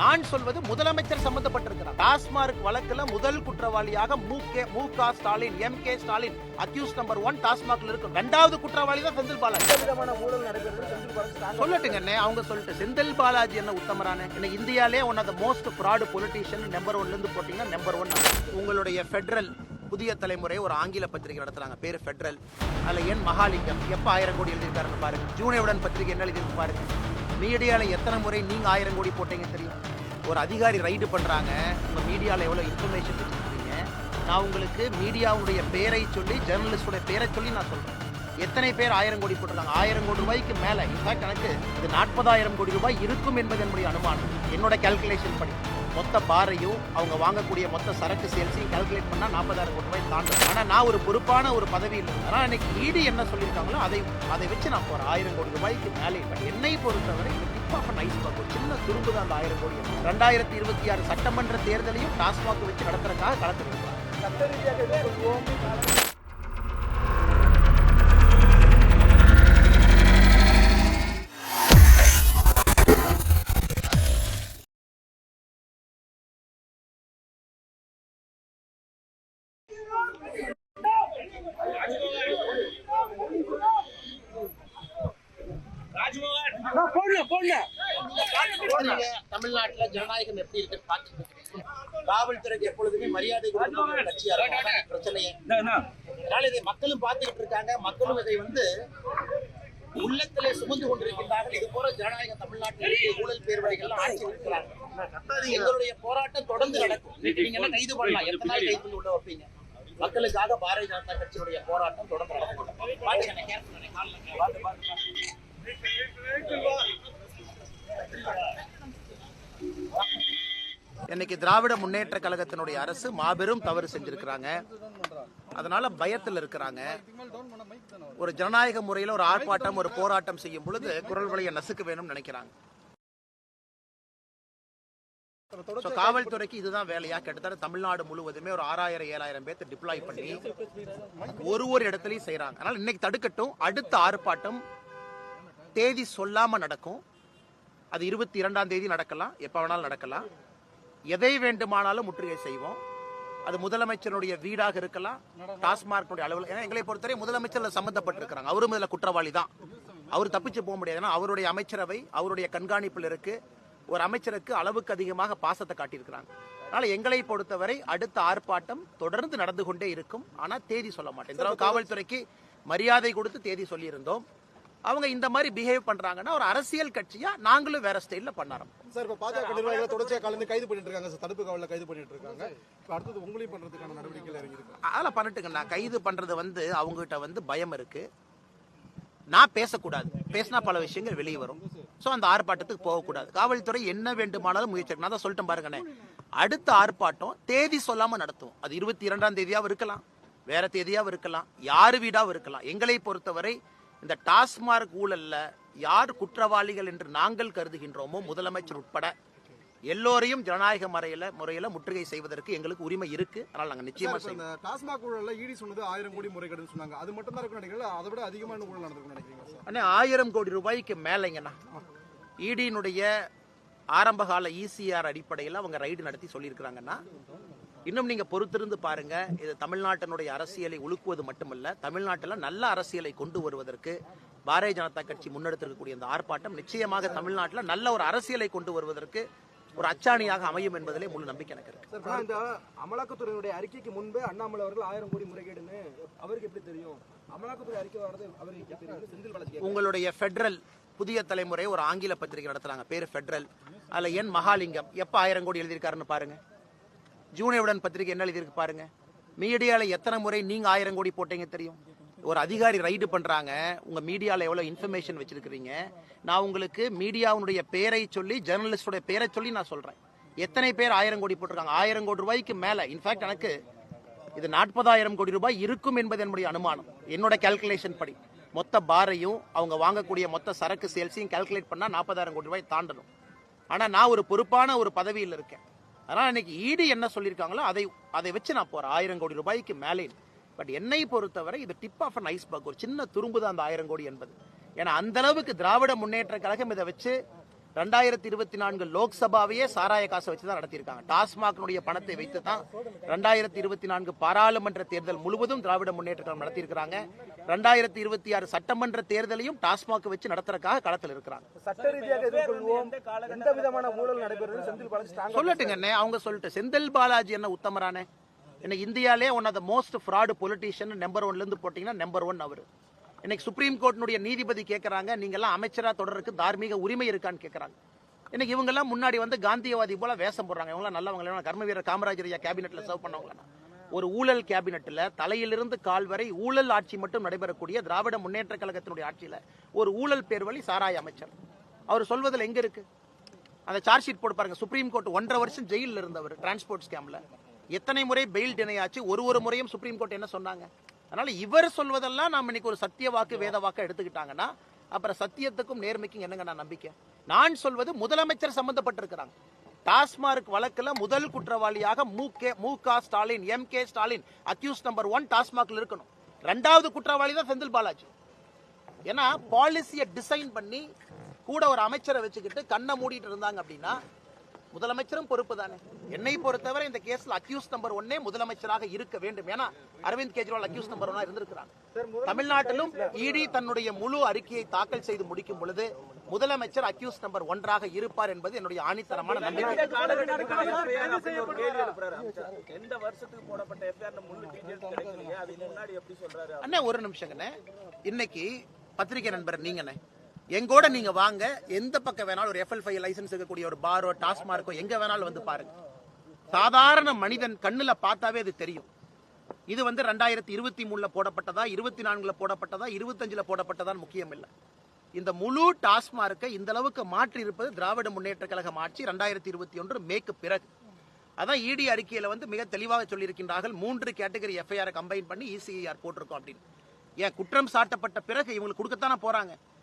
நான் சொல்வது முதலமைச்சர் சம்பந்தப்பட்டிருக்கிறார். டாஸ்மார்க் வழக்குல முதல் குற்றவாளியாக Mu Ke Mu Ka Stalin M K Stalin accused number one டாஸ்மாக்ல இருக்கு. ரெண்டாவது குற்றவாளி தான் செந்தில் பாலாஜி. விதமான ஊழல் நடைபெறுது செந்தில் பாலாஜி சொல்லட்டுங்க அவங்க சொல்லிட்டு. செந்தில் பாலாஜி என்ன உத்தமரான? என்ன இந்தியாலே one of the most fraud politician number ஒன்ல இருந்து போட்டீங்கன்னா நம்பர் ஒன் உங்களுடைய ஃபெடரல் புதிய தலைமுறை ஒரு ஆங்கில பத்திரிகை நடத்துறாங்க. பேரு ஃபெடரல் அதுல என் மகாலிங்கம். எப்ப ஆயிரம் கோடி எழுதியிருக்காருன்னு பாருங்க. ஜூனியவுடன் பத்திரிகை என்ன எழுதியிருக்கு பாருங்க. மீடியாவில் எத்தனை முறை நீங்க ஆயிரம் கோடி போட்டீங்க தெரியும்? ஒரு அதிகாரி ரைடு பண்றாங்க. உங்க மீடியாவில் எவ்வளோ இன்ஃபர்மேஷன் வச்சுருக்கீங்க? நான் உங்களுக்கு மீடியாவுடைய பேரை சொல்லி ஜெர்னலிஸ்டோட பேரை சொல்லி நான் சொல்றேன். எத்தனை பேர் ஆயிரம் கோடி போட்டிருக்காங்க? ஆயிரம் கோடி ரூபாய்க்கு மேலே. இன்ஃபேக்ட் எனக்கு இது நாற்பதாயிரம் கோடி ரூபாய் இருக்கும் என்பது என்னுடைய அனுமானம். என்னோட கால்குலேஷன் படி. மொத்த பாரையும் அவங்க வாங்கக்கூடிய மொத்த சரக்கு சேல்ஸையும் கால்குலேட் பண்ணால் நாற்பதாயிரம் கோடி ரூபாய் தாண்டும். ஆனால் நான் ஒரு பொறுப்பான ஒரு பதவியில் ஆனால் இன்னைக்கு ஈடு என்ன சொல்லியிருக்காங்களோ அதை அதை வச்சு நான் போகிறேன் ஆயிரம் கோடி ரூபாய்க்கு மேலே பட் என்னை பொறுத்தவரை இது tip of a சின்ன துரும்பு தான் அந்த ஆயிரம் கோடி. ரெண்டாயிரத்தி இருபத்தி ஆறு சட்டமன்ற தேர்தலையும் டாஸ்மாக் வச்சு நடத்துறதுக்காக களத்தில் இருக்கிறாங்க சட்ட ரீதியாக தமிழ்நாட்டுல ஜனநாயகம் எப்படி இருக்குன்னு பார்த்துட்டு. காவல்துறைக்கு எப்பொழுதுமே மரியாதை இருக்கும். அதான் பிரச்சனையே. அதனால இதை மக்களும் பார்த்துக்கிட்டு இருக்காங்க. மக்களும் இதை வந்து உள்ளத்திலே சுமந்து கொண்டிருக்கின்றார்கள். இது போல ஜனநாயக தமிழ்நாட்டில் ஊழல் பேர்வழிகள் ஆட்சி இருக்கிறாங்க எங்களுடைய போராட்டம் தொடர்ந்து நடக்கும். நீங்க என்ன கைது பண்ணலாம்? எத்தனை நாள் கைது பண்ணி உள்ள வைப்பீங்க? மக்களுக்காக பாரதிய ஜனதா கட்சியுடைய போராட்டம் தொடர்ந்து. இன்னைக்கு திராவிட முன்னேற்ற கழகத்தினுடைய அரசு மாபெரும் தவறு செஞ்சிருக்கிறாங்க. அதனால பயத்தில் இருக்கிறாங்க. ஒரு ஜனநாயக முறையில் ஒரு ஆர்ப்பாட்டம் ஒரு போராட்டம் செய்யும் பொழுது குரல் வழியை நசுக்க வேணும்னு நினைக்கிறாங்க. காவல்துறைக்கு இதுதான் வேலையா? கிட்டத்தட்ட தமிழ்நாடு முழுவதுமே ஒரு ஆறாயிரம் ஏழாயிரம் பேர்த்து டிப்ளாய் பண்ணி ஒரு ஒரு இடத்துலயும் செய்றாங்க. அதனால இன்னைக்கு தடுக்கட்டும். அடுத்த ஆர்ப்பாட்டம் தேதி சொல்லாம நடக்கும். அது இருபத்தி இரண்டாம் தேதி நடக்கலாம். எப்ப வேணாலும் நடக்கலாம். எதை வேண்டுமானாலும் முற்றுகை செய்வோம். அது முதலமைச்சருடைய வீடாக இருக்கலாம். டாஸ்மார்க்குடைய அளவில் ஏன்னா எங்களை பொறுத்தவரை முதலமைச்சர் சம்பந்தப்பட்டிருக்கிறாங்க. அவரும் இதுல குற்றவாளி தான். அவர் தப்பிச்சு போக முடியாது. ஏன்னா அவருடைய அமைச்சரவை அவருடைய கண்காணிப்பில் இருக்கு. ஒரு அமைச்சருக்கு அளவுக்கு அதிகமாக பாசத்தை காட்டியிருக்கிறாங்க. அதனால எங்களை பொறுத்தவரை அடுத்த ஆர்ப்பாட்டம் தொடர்ந்து நடந்து கொண்டே இருக்கும். ஆனா தேதி சொல்ல மாட்டேன். இந்த காவல்துறைக்கு மரியாதை கொடுத்து தேதி சொல்லியிருந்தோம். அவங்க இந்த மாதிரி பிஹேவ் பண்றாங்கன்னா ஒரு அரசியல் கட்சியா நாங்களும் வேற ஸ்டைல்ல பண்ண ஆரம்பிப்போம். சார் இப்ப பாஜக நிர்வாகிகளை தொடர்ச்சியா கலந்து கைது பண்ணிட்டு இருக்காங்க சார் தடுப்பு காவலில் கைது பண்ணிட்டு இருக்காங்க இப்ப அடுத்தது உங்களையும் பண்றதுக்கான நடவடிக்கைகள் இறங்கியிருக்காங்க அதெல்லாம் பண்ணட்டுங்கண்ணா கைது பண்றது வந்து அவங்ககிட்ட வந்து பயம் இருக்கு. நான் பேசக்கூடாது. பேசினா பல விஷயங்கள் வெளியே வரும். ஸோ அந்த ஆர்ப்பாட்டத்துக்கு போகக்கூடாது. காவல்துறை என்ன வேண்டுமானாலும் முயற்சி நான் தான் சொல்லிட்டேன் பாருங்கண்ணே. அடுத்த ஆர்ப்பாட்டம் தேதி சொல்லாமல் நடத்துவோம். அது இருபத்தி இரண்டாம் தேதியாகவும் இருக்கலாம். வேற தேதியாகவும் இருக்கலாம். யார் வீடாகவும் இருக்கலாம். எங்களை பொறுத்தவரை இந்த டாஸ்மார்க் ஊழல்ல யார் குற்றவாளிகள் என்று நாங்கள் கருதுகின்றோமோ முதலமைச்சர் உட்பட எல்லோரையும் ஜனநாயக முறையில முறையில முற்றுகை செய்வதற்கு எங்களுக்கு உரிமை இருக்கு. அதனால நாங்க நிச்சயமா சார், இப்ப செய்வோம். இந்த டாஸ்மாக் ஊழல்ல ஈடி சொன்னது ஆயிரம் கோடி முறைகேடுன்னு சொன்னாங்க. அது மட்டும் தான் இருக்கும் நினைக்கிறீங்களா? அதை விட அதிகமான ஊழல் நடந்திருக்கும் நினைக்கிறீங்க அண்ணே ஆயிரம் கோடி ரூபாய்க்கு மேலைங்கண்ணா. இடியினுடைய ஆரம்பகால இசிஆர் அடிப்படையில் அவங்க ரைடு நடத்தி சொல்லியிருக்கிறாங்கன்னா இன்னும் நீங்க பொறுத்திருந்து பாருங்க இது தமிழ்நாட்டினுடைய அரசியலை உலுக்குவது மட்டுமல்ல தமிழ்நாட்டில் நல்ல அரசியலை கொண்டு வருவதற்கு பாரதிய ஜனதா கட்சி முன்னெடுத்திருக்கக்கூடிய இந்த ஆர்ப்பாட்டம் நிச்சயமாக தமிழ்நாட்டில் நல்ல ஒரு அரசியலை கொண்டு வருவதற்கு ஒரு அச்சாணியாக அமையும் என்பதிலே முழு நம்பிக்கை எனக்கு இருக்கு. இந்த அமலாக்கத்துறையினுடைய அறிக்கைக்கு முன்பே அண்ணாமலை அவர்கள் ஆயிரம் கோடி முறைகேடுன்னு அவருக்கு எப்படி தெரியும்? அமலாக்கத்துறை அறிக்கை வர்றது அவருக்கு தெரியும்? செந்தில் கேட்கிறார். உங்களுடைய ஃபெடரல் புதிய தலைமுறை ஒரு ஆங்கில பத்திரிகை நடத்துறாங்க. பேரு ஃபெடரல் அதுல என் மகாலிங்கம் எப்ப ஆயிரம் கோடி எழுதியிருக்காருன்னு பாருங்க. ஜூனியவுடன் பத்திரிகை என்ன எழுதியிருக்கு பாருங்க. மீடியால எத்தனை முறை நீங்க ஆயிரம் கோடி போட்டீங்க தெரியும். ஒரு அதிகாரி ரைடு பண்ணுறாங்க உங்கள் மீடியாவில் எவ்வளோ இன்ஃபர்மேஷன் வச்சுருக்கிறீங்க? நான் உங்களுக்கு மீடியாவுடைய பேரை சொல்லி ஜேர்னலிஸ்டோடைய பேரை சொல்லி நான் சொல்கிறேன் எத்தனை பேர் ஆயிரம் கோடி போட்டிருக்காங்க? ஆயிரம் கோடி ரூபாய்க்கு மேலே. இன்ஃபேக்ட் எனக்கு இது நாற்பதாயிரம் கோடி ரூபாய் இருக்கும் என்பது என்னுடைய அனுமானம். என்னோட கால்குலேஷன் படி. மொத்த பாரையும் அவங்க வாங்கக்கூடிய மொத்த சரக்கு சேல்ஸையும் கால்குலேட் பண்ணால் நாற்பதாயிரம் கோடி ரூபாய் தாண்டணும். ஆனால் நான் ஒரு பொறுப்பான ஒரு பதவியில் இருக்கேன். அதனால் இன்னைக்கு ஈடு என்ன சொல்லியிருக்காங்களோ அதை அதை வச்சு நான் போகிறேன் ஆயிரம் கோடி ரூபாய்க்கு மேலே பட் என்னை பொறுத்தவரை இது டிப் ஆஃப் அன் ஐஸ்பர்க் ஒரு சின்ன துரும்பு தான் அந்த ஆயிரம் கோடி என்பது. ஏன்னா அந்த அளவுக்கு திராவிட முன்னேற்ற கழகம் இதை வச்சு ரெண்டாயிரத்தி இருபத்தி நான்கு லோக்சபாவையே சாராய காசை வச்சு தான் நடத்தியிருக்காங்க. டாஸ்மாக்னுடைய பணத்தை வைத்து தான் ரெண்டாயிரத்தி இருபத்தி நான்கு பாராளுமன்ற தேர்தல் முழுவதும் திராவிட முன்னேற்ற கழகம் நடத்தியிருக்கிறாங்க. ரெண்டாயிரத்தி இருபத்தி ஆறு சட்டமன்ற தேர்தலையும் டாஸ்மாக் வச்சு நடத்துறதுக்காக களத்தில் இருக்கிறாங்க. சட்ட ரீதியாக சொல்லட்டுங்க அவங்க சொல்லிட்டு செந்தில் பாலாஜி என்ன உத்தமரானே? என்ன இந்தியாலே one of the most fraud politician number ஒன்லேருந்து போட்டிங்கன்னா நம்பர் ஒன் அவர். இன்னைக்கு சுப்ரீம் கோர்ட்டினுடைய நீதிபதி கேட்குறாங்க நீங்கள்லாம் அமைச்சராக தொடருக்கு தார்மீக உரிமை இருக்கான்னு கேட்குறாங்க இன்னைக்கு இவங்கெல்லாம் முன்னாடி வந்து காந்தியவாதி போல வேஷம் போடுறாங்க. இவங்களாம் நல்லவங்க கர்ம வீரர் காமராஜர் ஐயா கேபினெட்டில் சர்வ் பண்ணவங்களா ஒரு ஊழல் கேபினெட்டில் தலையிலிருந்து கால் வரை ஊழல் ஆட்சி மட்டும் நடைபெறக்கூடிய திராவிட முன்னேற்ற கழகத்தினுடைய ஆட்சியில் ஒரு ஊழல் பேர் வழி சாராய அமைச்சர். அவர் சொல்வதில் எங்கே இருக்கு? அந்த சார்ஜ் ஷீட் போட்டு பாருங்க சுப்ரீம் கோர்ட் ஒன்றரை வருஷம் ஜெயிலில் இருந்தவர் டிரான்ஸ்போர்ட் ஸ்கேமில் எத்தனை முறை பெயில் டினையாச்சு ஒரு ஒரு முறையும் சுப்ரீம் கோர்ட் என்ன சொன்னாங்க? அதனால இவர் சொல்வதெல்லாம் நாம் இன்னைக்கு ஒரு சத்திய வாக்கு வேத வாக்கு எடுத்துக்கிட்டாங்கன்னா அப்புறம் சத்தியத்துக்கும் நேர்மைக்கும் என்னங்க நான் நம்பிக்கை? நான் சொல்வது முதலமைச்சர் சம்பந்தப்பட்டிருக்கிறாங்க. டாஸ்மார்க் வழக்கில் முதல் குற்றவாளியாக Mu Ke Mu Ka Stalin M K Stalin accused number one டாஸ்மார்க்ல இருக்கணும். ரெண்டாவது குற்றவாளி தான் செந்தில் பாலாஜி. ஏன்னா பாலிசியை டிசைன் பண்ணி கூட ஒரு அமைச்சரை வச்சுக்கிட்டு கண்ணை மூடிட்டு இருந்தாங்க அப்படின்னா முதலமைச்சரும் பொறுப்பு தானே என்னை பொறுத்தவரை இந்த கேஸ்ல அக்யூஸ் நம்பர் ஒன்னே முதலமைச்சராக இருக்க வேண்டும். ஏன்னா அரவிந்த் கெஜ்ரிவால் அக்யூஸ் நம்பர் ஒன்னா இருந்திருக்கிறாங்க தமிழ்நாட்டிலும் இடி தன்னுடைய முழு அறிக்கையை தாக்கல் செய்து முடிக்கும் பொழுது முதலமைச்சர் அக்யூஸ் நம்பர் ஒன்றாக இருப்பார் என்பது என்னுடைய ஆணித்தரமான நம்பிக்கை. ஒரு கேள்வி எழுப்புறாரு அமைச்சர். எந்த வருஷத்துக்கு போடப்பட்ட எஃப்ஐஆர் முழு டீடைல்ஸ் கிடைக்கலையே? அதுக்கு முன்னாடி எப்படி சொல்றாரு அண்ணே ஒரு நிமிஷங்கண்ணே. இன்னைக்கு பத்திரிகை நண்பர் நீங்கண்ணே. எங்கூட நீங்க வாங்க. எந்த பக்கம் வேணாலும் ஒரு எஃப்எல் ஃபைவ் லைசன்ஸ் இருக்கக்கூடிய ஒரு பாரோ டாஸ்மார்க்கோ எங்க வேணாலும் வந்து பாருங்க. சாதாரண மனிதன் கண்ணுல பார்த்தாவே அது தெரியும். இது வந்து ரெண்டாயிரத்தி இருபத்தி மூணுல போடப்பட்டதா இருபத்தி நான்குல போடப்பட்டதா இருபத்தஞ்சுல போடப்பட்டதா முக்கியம் இல்லை. இந்த முழு டாஸ்மார்க்கை இந்த அளவுக்கு மாற்றி இருப்பது திராவிட முன்னேற்ற கழகம் ஆட்சி ரெண்டாயிரத்தி இருபத்தி ஒன்று மேற்கு பிறகு. அதான் இடி அறிக்கையில வந்து மிக தெளிவாக சொல்லியிருக்கின்றார்கள். மூன்று கேட்டகரி எஃப்ஐஆர் கம்பைன் பண்ணி இசிஐஆர் போட்டிருக்கோம் அப்படின்னு. ஏன் குற்றம் சாட்டப்பட்ட பிறகு இவங்களுக்கு கொடுக்கத்தானே போறாங்க?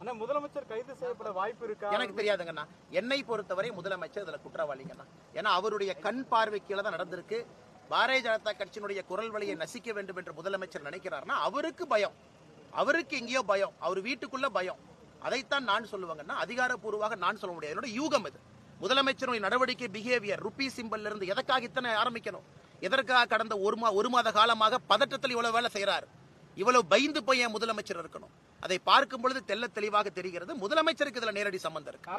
ஆனா முதலமைச்சர் கைது செய்யப்பட வாய்ப்பு இருக்கா? எனக்கு தெரியாதுங்கண்ணா. என்னை பொறுத்தவரை முதலமைச்சர் இதுல குற்றவாளிங்கண்ணா. ஏன்னா அவருடைய கண் பார்வை கீழே தான் நடந்திருக்கு. பாரதிய ஜனதா கட்சியினுடைய குரல் வழியை நசிக்க வேண்டும் என்று முதலமைச்சர் நினைக்கிறார்னா அவருக்கு பயம். அவருக்கு எங்கேயோ பயம். அவர் வீட்டுக்குள்ள பயம். அதைத்தான் நான் சொல்லுவாங்கன்னா அதிகாரப்பூர்வமாக நான் சொல்ல முடியாது. என்னோட யூகம் இது. முதலமைச்சருடைய நடவடிக்கை பிஹேவியர் ருப்பி சிம்பல்ல இருந்து எதற்காக இத்தனை ஆரம்பிக்கணும்? எதற்காக கடந்த ஒரு மா ஒரு மாத காலமாக பதட்டத்தில் இவ்வளவு வேலை செய்யறாரு இவ்வளவு பயந்து போய் என் முதலமைச்சர் இருக்கணும்? அதை பார்க்கும் பொழுது தெள்ள தெளிவாக தெரிகிறது. முதலமைச்சருக்கு இதுல நேரடி சம்பந்தம் இருக்கு.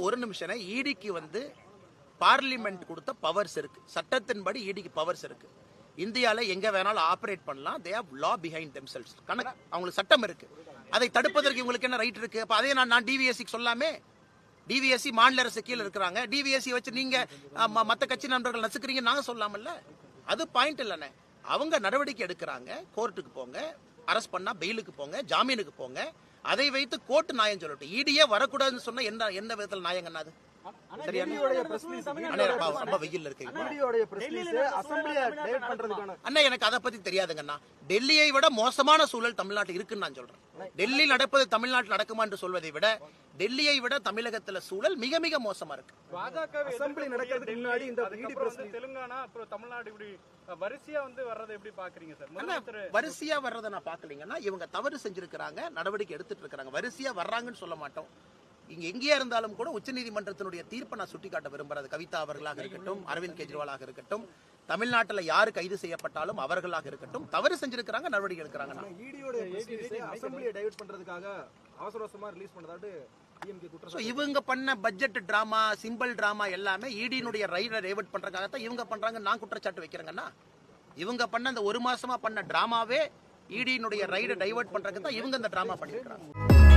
ஒரு நிமிஷம். ஈடிக்கு வந்து பார்லிமெண்ட் கொடுத்த பவர்ஸ் இருக்கு. சட்டத்தின்படி ஈடிக்கு பவர்ஸ் இருக்கு. இந்தியால எங்க வேணாலும் ஆபரேட் பண்ணலாம். They have law behind themselves கணக்கு. அவங்களுக்கு சட்டம் இருக்கு. அதை தடுப்பதற்கு இவங்களுக்கு என்ன ரைட் இருக்கு? அப்ப அதே நான் நான் டிவிஎஸ்சிக்கு சொல்லாமே? டிவிஎஸ்சி மாநில அரசு கீழே இருக்கிறாங்க. டிவிஎஸ்சி வச்சு நீங்க மற்ற கட்சி நண்பர்கள் நசுக்கிறீங்க நாங்க சொல்லாமல்ல. அது பாயிண்ட் இல்லைண்ணே அவங்க நடவடிக்கை எடுக்கிறாங்க. கோர்ட்டுக்கு போங்க. அரெஸ்ட் பண்ணா பெயிலுக்கு போங்க. ஜாமீனுக்கு போங்க. அதை வைத்து கோர்ட் நியாயம் சொல்லட்டும். இடியே வரக்கூடாதுன்னு சொன்னா என்ன என்ன விதத்தில் நியாயங்கண்ணா அண்ணே. எனக்கு அதை பத்தி தெரியாதுங்கண்ணா. டெல்லியை விட மோசமான சூழல் தமிழ்நாட்டில் இருக்குன்னு நான் சொல்றேன். டெல்லி நடப்பது தமிழ்நாட்டில் நடக்குமா என்று சொல்வதை விட டெல்லியை விட தமிழகத்துல சூழல் மிக மிக மோசமா இருக்கு. பாஜக அசம்பிளி நடக்கிறதுக்கு முன்னாடி இந்த இடி பிரஸ் தெலுங்கானா அப்புறம் தமிழ்நாடு இப்படி வரிசையா வந்து வர்றதை எப்படி பாக்குறீங்க சார்? வரிசையா வர்றதை நான் பாக்கலீங்கன்னா இவங்க தவறு செஞ்சிருக்கிறாங்க நடவடிக்கை எடுத்துட்டு இருக்காங்க வரிசையா வர்றாங்கன்னு சொல்ல மாட்டோம். இங்க எங்கேயா இருந்தாலும் கூட உச்சநீதிமன்றத்தினுடைய தீர்ப்பை நான் சுட்டிக்காட்ட விரும்புறது. கவிதா அவர்களாக இருக்கட்டும் அரவிந்த் கெஜ்ரிவாலாக இருக்கட்டும் தமிழ்நாட்டுல யாரு கைது செய்யப்பட்டாலும் அவர்களாக இருக்கட்டும் தவறு செஞ்சிருக்கிறாங்க நடவடிக்கை எடுக்கிறாங்க. ஈடியோட பிரஸ் அசம்பிளியை டைவர்ட் பண்றதுக்காக அவசர அவசரமா ரிலீஸ் பண்ணதாட்டு டிஎம்கே ஸோ குற்றம் இவங்க பண்ண பட்ஜெட் டிராமா சிம்பிள் டிராமா எல்லாமே இடியினுடைய ரைடை டைவர்ட் பண்றதுக்காக தான் இவங்க பண்றாங்க நான் குற்றச்சாட்டு வைக்கிறேங்கன்னா இவங்க பண்ண அந்த ஒரு மாசமா பண்ண டிராமாவே இடியினுடைய ரைடை டைவர்ட் பண்றதுக்கு தான் இவங்க இந்த டிராமா பண்ணிருக்காங்க